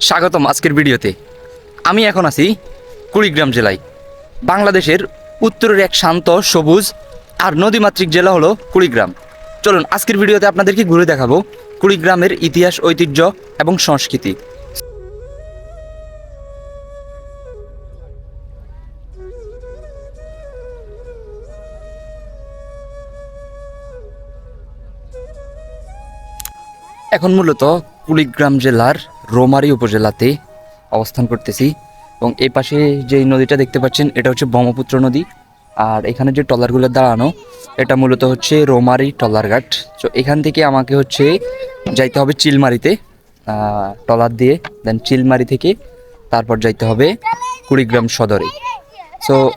স্বাগতম আজকের ভিডিওতে। আমি এখন আছি কুড়িগ্রাম জেলায়। বাংলাদেশের উত্তরের এক শান্ত, সবুজ আর নদীমাতৃক জেলা হলো কুড়িগ্রাম। চলুন আজকের ভিডিওতে আপনাদেরকে ঘুরে দেখাবো কুড়িগ্রামের ইতিহাস, ঐতিহ্য এবং সংস্কৃতি। এখন মূলত কুড়িগ্রাম জেলার রোমারি উপজেলাতে অবস্থান করতেছি। এবং এই পাশে যে নদীটা দেখতে পাচ্ছেন, এটা হচ্ছে ব্রহ্মপুত্র নদী। আর এখানে যে ট্রলারগুলো দাঁড়ানো, এটা মূলত হচ্ছে রোমারি ট্রলারঘাট। তো এখান থেকে আমাকে হচ্ছে যাইতে হবে চিলমারিতে ট্রলার দিয়ে। দেন চিলমারি থেকে তারপর যাইতে হবে কুড়িগ্রাম সদরে। সো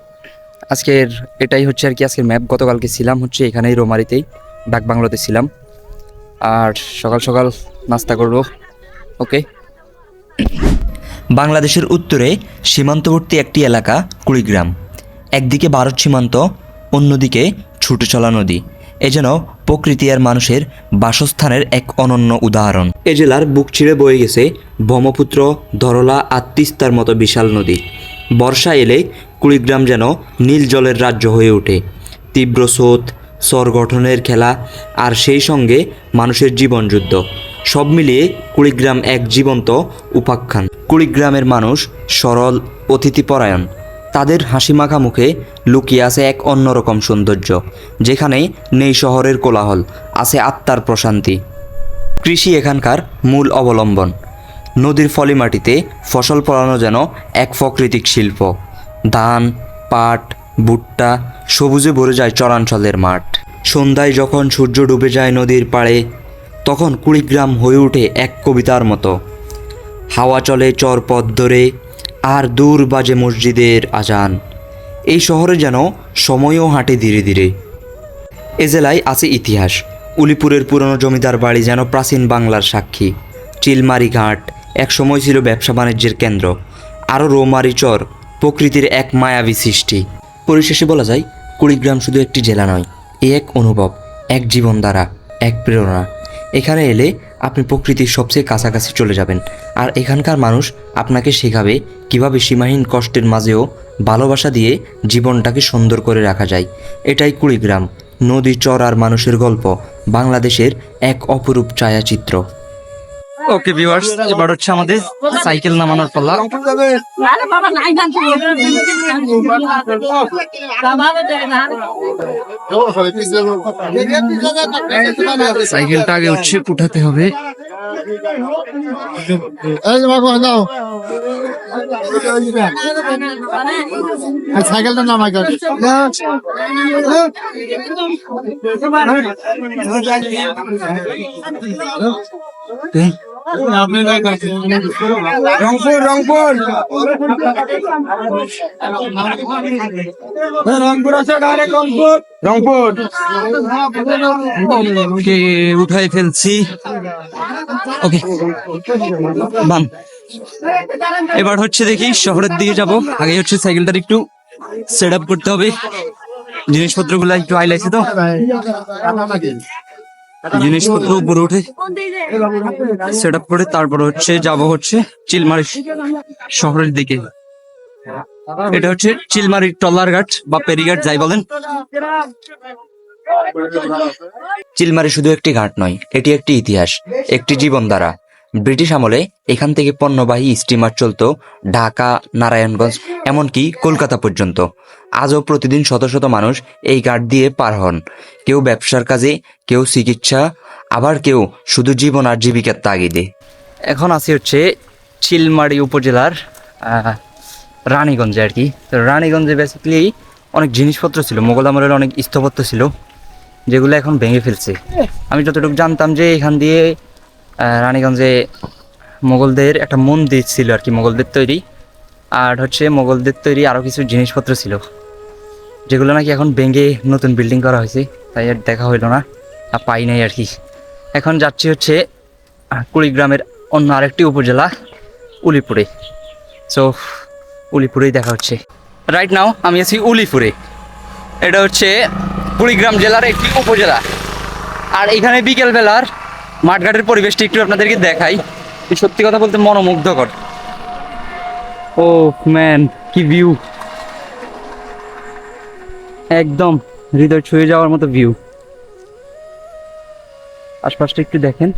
আজকের এটাই হচ্ছে আর কি আজকের ম্যাপ। গতকালকে ছিলাম হচ্ছে এখানেই রোমারিতেই ডাকবাংলোতে ছিলাম। আর সকাল সকাল নাস্তা করব। ওকে বাংলাদেশের উত্তরে সীমান্তবর্তী একটি এলাকা, কুড়িগ্রাম। একদিকে ভারত সীমান্ত, অন্যদিকে ছুটচলা নদী। এ যেন প্রকৃতি আর মানুষের বাসস্থানের এক অনন্য উদাহরণ। এ জেলার বুক ছিঁড়ে বয়ে গেছে ব্রহ্মপুত্র, ধরলা আর তিস্তার মতো বিশাল নদী। বর্ষা এলে কুড়িগ্রাম যেন নীল জলের রাজ্য হয়ে ওঠে। তীব্র স্রোত, স্বর গঠনের খেলা আর সেই সঙ্গে মানুষের জীবনযুদ্ধ সব মিলিয়ে কুড়িগ্রাম এক জীবন্ত উপাখ্যান। কুড়িগ্রামের মানুষ সরল, অতিথিপরায়ণ। তাদের হাসিমাখা মুখে লুকিয়ে আছে এক অন্যরকম সৌন্দর্য, যেখানে নেই শহরের কোলাহল, আছে আত্মার প্রশান্তি। কৃষি এখানকার মূল অবলম্বন। নদীর ফলি মাটিতে ফসল ফলানো যেন এক প্রকৃতিক শিল্প। ধান, পাট, ভুট্টা সবুজে ভরে যায় চরাঞ্চলের মাঠ। সন্ধ্যায় যখন সূর্য ডুবে যায় নদীর পাড়ে তখন কুড়িগ্রাম হয়ে ওঠে এক কবিতার মতো। হাওয়া চলে চরপথ ধরে, আর দূর বাজে মসজিদের আজান। এই শহরে যেন সময়ও হাঁটে ধীরে ধীরে। এ জেলায় আছে ইতিহাস। উলিপুরের পুরনো জমিদার বাড়ি যেন প্রাচীন বাংলার সাক্ষী। চিলমারি ঘাট এক সময় ছিল ব্যবসা বাণিজ্যের কেন্দ্র। আরও রৌমারি চর প্রকৃতির এক মায়াবী সৃষ্টি। পরিশেষে বলা যায়, কুড়িগ্রাম শুধু একটি জেলা নয়, এ এক অনুভব, এক জীবনধারা, এক প্রেরণা। এখানে এলে আপনি প্রকৃতির সবচেয়ে কাছাকাছি চলে যাবেন। আর এখানকার মানুষ আপনাকে শেখাবে কীভাবে সীমাহীন কষ্টের মাঝেও ভালোবাসা দিয়ে জীবনটাকে সুন্দর করে রাখা যায়। এটাই কুড়িগ্রাম, নদী চর আর মানুষের গল্প, বাংলাদেশের এক অপরূপ ছায়াচিত্র। ওকে ভিউয়ার্স এবার হচ্ছে আমাদের সাইকেল নামানোর পাল্লা আরে বাবা নাই গান সাইকেলটা আগে হচ্ছে উঠাতে হবে। এই বাবু দাও সাইকেলটা নামাই কর। রংপুর রংপুর রংপুর ওকে উঠাই ফেলছি? ওকে, বাম। এবার হচ্ছে দেখি শহরের দিকে যাব। আগে হচ্ছে সাইকেলটা একটু সেট আপ করতে হবে। জিনিসপত্রগুলো একটু আইলাইছে তো। জিনিসপত্র উপরে উঠে সেট আপ করে তারপর হচ্ছে যাব হচ্ছে চিলমারি শহরের দিকে। এটা হচ্ছে চিলমারি টলার ঘাট বা পেরি ঘাট যাই বলেন। চিলমারি শুধু একটি ঘাট নয়, এটি একটি ইতিহাস, একটি জীবনধারা। ব্রিটিশ আমলে এখান থেকে পণ্যবাহী স্টিমার চলত ঢাকা, নারায়ণগঞ্জ, এমনকি কলকাতা পর্যন্ত। আজও প্রতিদিন শত শত মানুষ এই ঘাট দিয়ে পার হন। কেউ ব্যবসার কাজে, কেউ চিকিৎসা, আবার কেউ শুধু জীবন আর জীবিকার তাগিদে। এখন আছি হচ্ছে চিলমারি উপজেলার রানীগঞ্জে আর কি। তো রানীগঞ্জে বেসিক্যালি অনেক জিনিসপত্র ছিল, মোগল আমলের অনেক স্থপত্র ছিল, যেগুলো এখন ভেঙে ফেলছে। আমি যতটুকু জানতাম যে এখান দিয়ে রানীগঞ্জে মোগলদের একটা মন্দির ছিল আর কি, মোগলদের তৈরি। আর হচ্ছে মোগলদের তৈরি আরও কিছু জিনিসপত্র ছিল, যেগুলো নাকি এখন ভেঙে নতুন বিল্ডিং করা হয়েছে, তাই আর দেখা হইল না, আর পাই নাই আর কি। এখন যাচ্ছি হচ্ছে কুড়িগ্রামের অন্য আরেকটি উপজেলা, উলিপুরে। সো উলিপুরেই দেখা হচ্ছে। রাইট নাও আমি আছি উলিপুরে। এটা হচ্ছে কুড়িগ্রাম জেলার একটি উপজেলা। আর এখানে বিকেলবেলার মাঠঘাটের পরিবেশটি একটু আপনাদেরকে দেখাই। সত্যি কথা বলতে মনোমুগ্ধকর। ও ম্যান, কি ভিউ একদম হৃদয় ছুঁয়ে যাওয়ার মতো ভিউ আশপাশটা একটু দেখেন।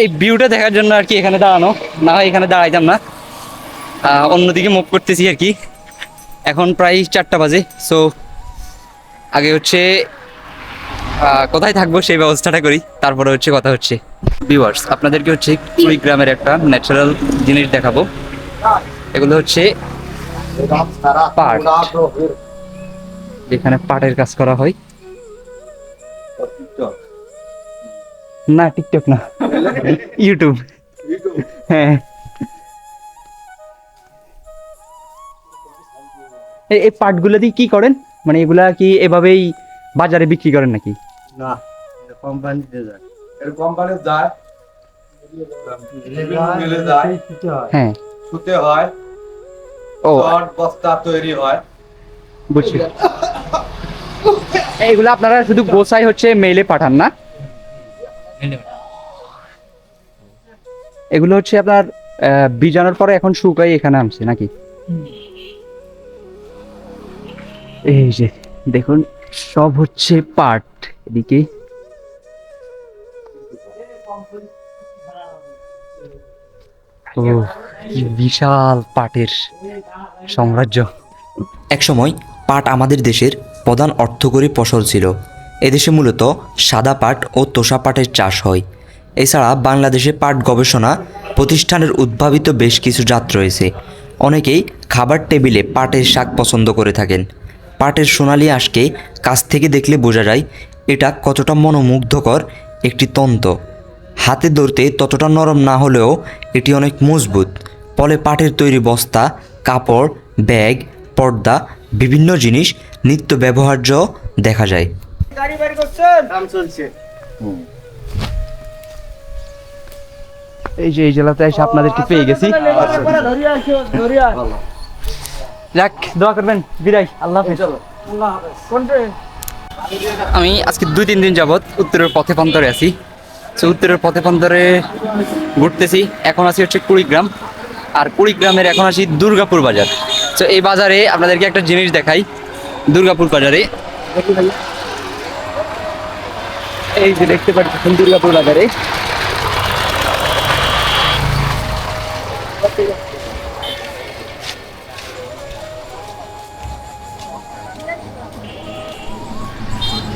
এই ভিউটা দেখার জন্য আর কি এখানে দাঁড়ানো। না হয় এখানে দাঁড়াইতাম না। অন্যদিকে মুভ করতেছি আর কি। এখন প্রায় চারটা বাজে সো আগে হচ্ছে কোথায় থাকব সেই ব্যবস্থাটা করি, তারপরে হচ্ছে কথা হচ্ছে। ভিউয়ার্স আপনাদেরকে হচ্ছে কুড়িগ্রামের একটা ন্যাচারাল জিনিস দেখাবো। এগুলো হচ্ছে পাট, যেখানে পাটের কাজ করা হয়। না টিকটক না ইউটিউব হ্যাঁ। এই- পাটগুলো দিয়ে কি করেন? মানে এগুলা কি এভাবেই বাজারে বিক্রি করেন নাকি? না কোম্পানিতে যায়। এর কোম্পানি যায়। হ্যাঁ। সুতে হয়। ও। বস্তা তৈরি হয়। বুঝছি। এইগুলো আপনারা শুধু গোসাই হচ্ছে মেইলে পাঠান না? এগুলো হচ্ছে আপনার আহ, বীজানোর পরে এখন শুকাই এখানে আনছে নাকি? এই যে, দেখুন, সব হচ্ছে পাট। এদিকে। ও বিশাল পাটের সাম্রাজ্য। একসময় পাট আমাদের দেশের প্রধান অর্থকরী ফসল ছিল। এদেশে মূলত সাদা পাট ও তোষা পাটের চাষ হয়। এছাড়া বাংলাদেশে পাট গবেষণা প্রতিষ্ঠানের উদ্ভাবিত বেশ কিছু জাত রয়েছে। অনেকেই খাবার টেবিলে পাটের শাক পছন্দ করে থাকেন। পাটের সোনালি আঁশকে কাছ থেকে দেখলে বোঝা যায় এটা কতটা মনোমুগ্ধকর একটি তন্ত। হাতে ধরতে ততটা নরম না হলেও এটি অনেক মজবুত। ফলে পাটের তৈরি বস্তা কাপড় ব্যাগ পর্দা বিভিন্ন জিনিস নিত্য ব্যবহার্য দেখা যায়। এই যে এই জেলাতে এসে আপনাদেরকে পেয়ে গেছি। যাক দোয়া করবেন বিদায় আল্লাহ হাফেজ। আমি আজকে দুই তিন দিন যাবত উত্তরের পথে প্রান্তরে আছি। তো উত্তরের পথে প্রান্তরে ঘুরতেছি এখন আছি হচ্ছে কুড়িগ্রাম। আর কুড়িগ্রামের এখন আছি দুর্গাপুর বাজার। তো এই বাজারে আপনাদেরকে একটা জিনিস দেখাই দুর্গাপুর বাজারে। এই যে দেখতে পাচ্ছেন দুর্গাপুর বাজারে।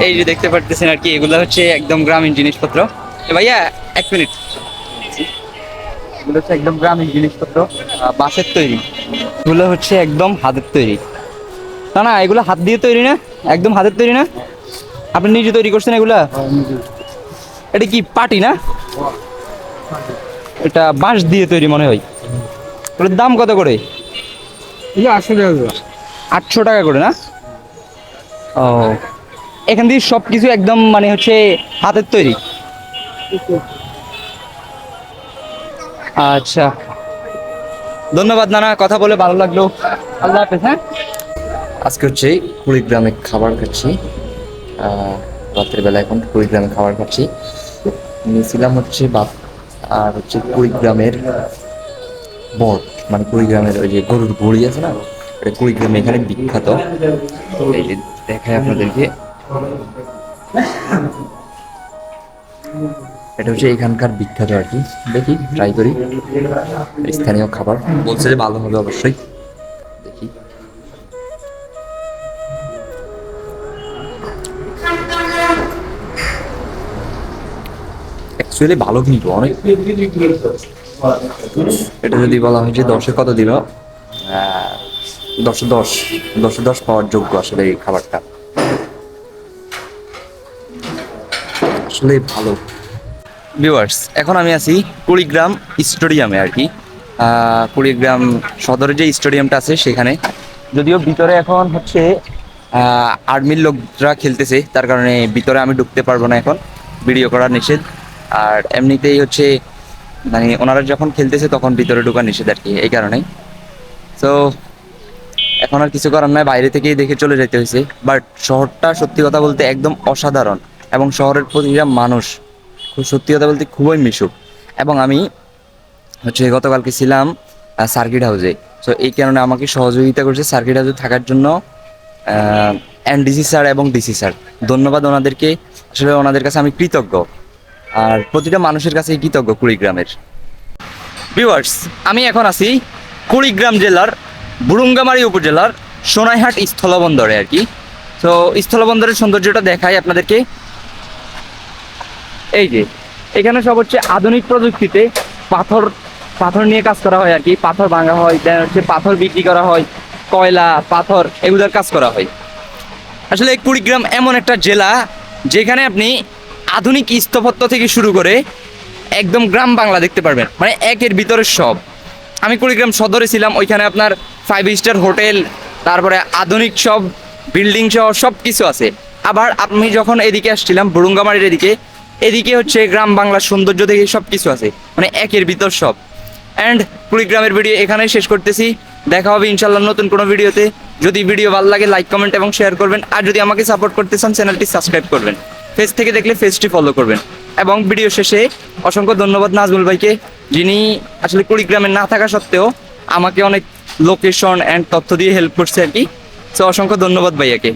এই যে দেখতে পারতেছেন আর কি এগুলো হচ্ছে একদম গ্রামীণ জিনিসপত্র। ভাইয়া এক মিনিট। এগুলো হচ্ছে একদম গ্রামীণ জিনিসপত্র বাঁশের তৈরি। এগুলো হচ্ছে একদম হাতের তৈরি। না না এগুলো হাত দিয়ে তৈরি না? একদম হাতের তৈরি না? আপনি নিজে তৈরি করছেন এগুলা? এটা কি পাটি না? এটা বাঁশ দিয়ে তৈরি মনে হয়। ওটার দাম কত করে। আটশো টাকা করে না? ও। এখান থেকে সব কিছু একদম মানে হচ্ছে হাতের তৈরি। আচ্ছা। ধন্যবাদ নানা, কথা বলে ভালো লাগল। আল্লাহ হাফেজ হ্যাঁ? আজকে হচ্ছে কুড়িগ্রামে খাবার খাচ্ছি। রাতের বেলা এখন কুড়িগ্রামে খাবার খাচ্ছি। নিয়েছিলাম হচ্ছে বাপ আর হচ্ছে কুড়িগ্রামের বট মানে কুড়িগ্রামের ওই যে গরুর ভুড়ি আছে না, এটা কুড়িগ্রামে এখানে বিখ্যাত। এই যে দেখায় আপনাদেরকে। এটা হচ্ছে এখানকার বিখ্যাত আর কি। দেখি ট্রাই করি। স্থানীয় খাবার। বলছে যে ভালো হবে অবশ্যই। দেখি। অ্যাকচুয়ালি ভালো কিন্তু অনেক। এটা যদি বলা হয় যে দশে কত আহ, দশে দশ। দশে দশ পাওয়ার যোগ্য আসলে এই খাবারটা। আসলে ভালো। ভিউয়ার্স এখন আমি আছি কুড়িগ্রাম স্টেডিয়ামে আর কি। কুড়িগ্রাম সদরে যে স্টেডিয়ামটা আছে সেখানে। যদিও ভিতরে এখন হচ্ছে আর্মির লোকরা খেলতেছে, তার কারণে ভিতরে আমি ঢুকতে পারব না এখন। ভিডিও করা নিষেধ। আর এমনিতেই হচ্ছে মানে ওনারা যখন খেলতেছে তখন ভিতরে ঢোকা নিষেধ আর কি, এই কারণেই। তো এখন আর কিছু করার নয় বাইরে থেকেই দেখে চলে যেতে হয়েছে বাট শহরটা সত্যি কথা বলতে একদম অসাধারণ। এবং শহরের প্রতিটা মানুষ, খুব সত্যি কথা বলতে খুবই মিশুক। এবং আমি হচ্ছে গতকালকে ছিলাম সার্কিট হাউসে। সো এই কারণে আমাকে সহযোগিতা করছে সার্কিট হাউসে থাকার জন্য এনডিসি স্যার এবং ডিসি স্যার। ধন্যবাদ ওনাদেরকে। আসলে ওনাদের কাছে আমি কৃতজ্ঞ। আর প্রতিটা মানুষের কাছেই কৃতজ্ঞ কুড়িগ্রামের। ভিউয়ার্স আমি এখন আছি কুড়িগ্রাম জেলার বুরুঙ্গামারি উপজেলার সোনাইহাট স্থলবন্দরে আর কি। তো স্থলবন্দরের সৌন্দর্যটা দেখাই আপনাদেরকে। এই যে, এখানে সব হচ্ছে আধুনিক প্রযুক্তিতে পাথর পাথর নিয়ে কাজ করা হয় আর কি। পাথর ভাঙা হয়, দেন হচ্ছে পাথর বিক্রি করা হয়, কয়লা, পাথর এগুলোর কাজ করা হয়। আসলে কুড়িগ্রাম এমন একটা জেলা যেখানে আপনি আধুনিক স্থাপত্য থেকে শুরু করে একদম গ্রাম বাংলা দেখতে পারবেন। মানে একের ভিতরে সব। আমি কুড়িগ্রাম সদরে ছিলাম, ওইখানে আপনার ফাইভ স্টার হোটেল, তারপরে আধুনিক সব, বিল্ডিং সহ সব কিছু আছে। আবার আমি যখন এদিকে আসছিলাম, বুরুঙ্গামারির এদিকে এদিকে হচ্ছে গ্রাম বাংলার সৌন্দর্য দেখে সব কিছু আছে মানে একের ভিতর সব। অ্যান্ড কুড়িগ্রামের ভিডিও এখানেই শেষ করতেছি। দেখা হবে ইনশাল্লাহ নতুন কোনো ভিডিওতে যদি ভিডিও ভালো লাগে লাইক কমেন্ট এবং শেয়ার করবেন। আর যদি আমাকে সাপোর্ট করতে চান চ্যানেলটি সাবস্ক্রাইব করবেন। ফেস থেকে দেখলে ফেসটি ফলো করবেন। এবং ভিডিও শেষে অসংখ্য ধন্যবাদ নাজমুল ভাইকে, যিনি আসলে কুড়িগ্রামে না থাকা সত্ত্বেও আমাকে অনেক লোকেশন অ্যান্ড তথ্য দিয়ে হেল্প করছে আর কি। সো অসংখ্য ধন্যবাদ ভাইয়াকে।